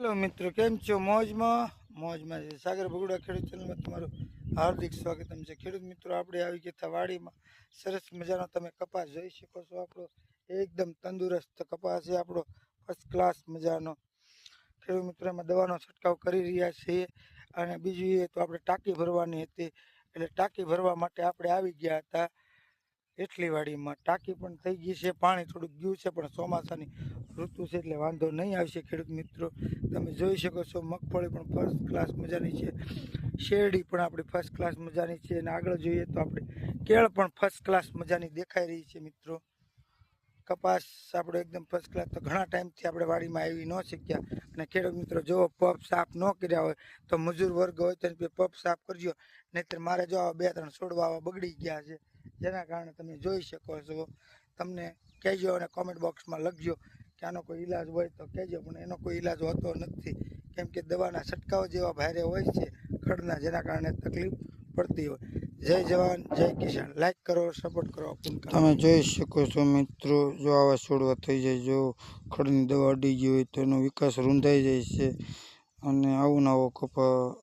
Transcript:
Hello મિત્રો, કેમ છો? મોજમાં? મોજમાં છે. સાગર બગુડા ખેડૂત ચેનલમાં તમારું હાર્દિક સ્વાગતમ છે. ખેડૂત મિત્રો, આપણે આવી ગયા વાડીમાં. સરસ મજાનો તમે કપાસ જોઈ શકો છો. આપણો એકદમ તંદુરસ્ત કપાસ છે. આપણો ફર્સ્ટ ક્લાસ મજાનો. ખેડૂત મિત્રો, એમાં દવાનો છંટકાવ કરી રહ્યા છીએ. અને બીજું એ તો આપણે ટાંકી ભરવાની હતી. એટલે ટાંકી ભરવા માટે આપણે આવી ગયા હતા. એટલી વાડીમાં ટાંકી પણ થઈ ગઈ છે, પાણી થોડુંક ગયું છે, પણ ચોમાસાની ઋતુ છે એટલે વાંધો નહીં આવશે ખેડૂત મિત્રો. તમે જોઈ શકો છો, મગફળી પણ ફર્સ્ટ ક્લાસ મજાની છે, શેરડી પણ આપણી ફર્સ્ટ ક્લાસ મજાની છે અને આગળ જોઈએ તો આપણે કેળ પણ ફર્સ્ટ ક્લાસ મજાની દેખાઈ રહી છે મિત્રો. કપાસ આપણો એકદમ ફર્સ્ટ ક્લાસ તો ઘણા ટાઈમથી આપણે વાડીમાં આવી ન શીખ્યા અને ખેડૂત મિત્રો, જો પપ સાફ ન કર્યા હોય તો મજૂર વર્ગ હોય તો પપ સાફ કરજો. નહીંતર મારે જો બે ત્રણ છોડવા બગડી ગયા છે. જેના કારણે તમે જોઈ શકો છો. તમને કહેજો અને કોમેન્ટ બોક્સમાં લખજો કે આનો કોઈ ઈલાજ હોય તો કહેજો, પણ એનો કોઈ ઈલાજ હોતો નથી. કેમ કે દવાના છંટકાવ જેવા ભારે હોય છે ખડના, જેના કારણે તકલીફ પડતી હોય. જય જવાન, જય કિસાન. લાઈક કરો સપોર્ટ કરો તમે જોઈ શકો છો મિત્રો, જો આવા છોડવા થઈ જાય, જો ખડની દવા અડી ગઈ હોય તો એનો વિકાસ રૂંધાઈ જાય છે અને આવું નવો કપા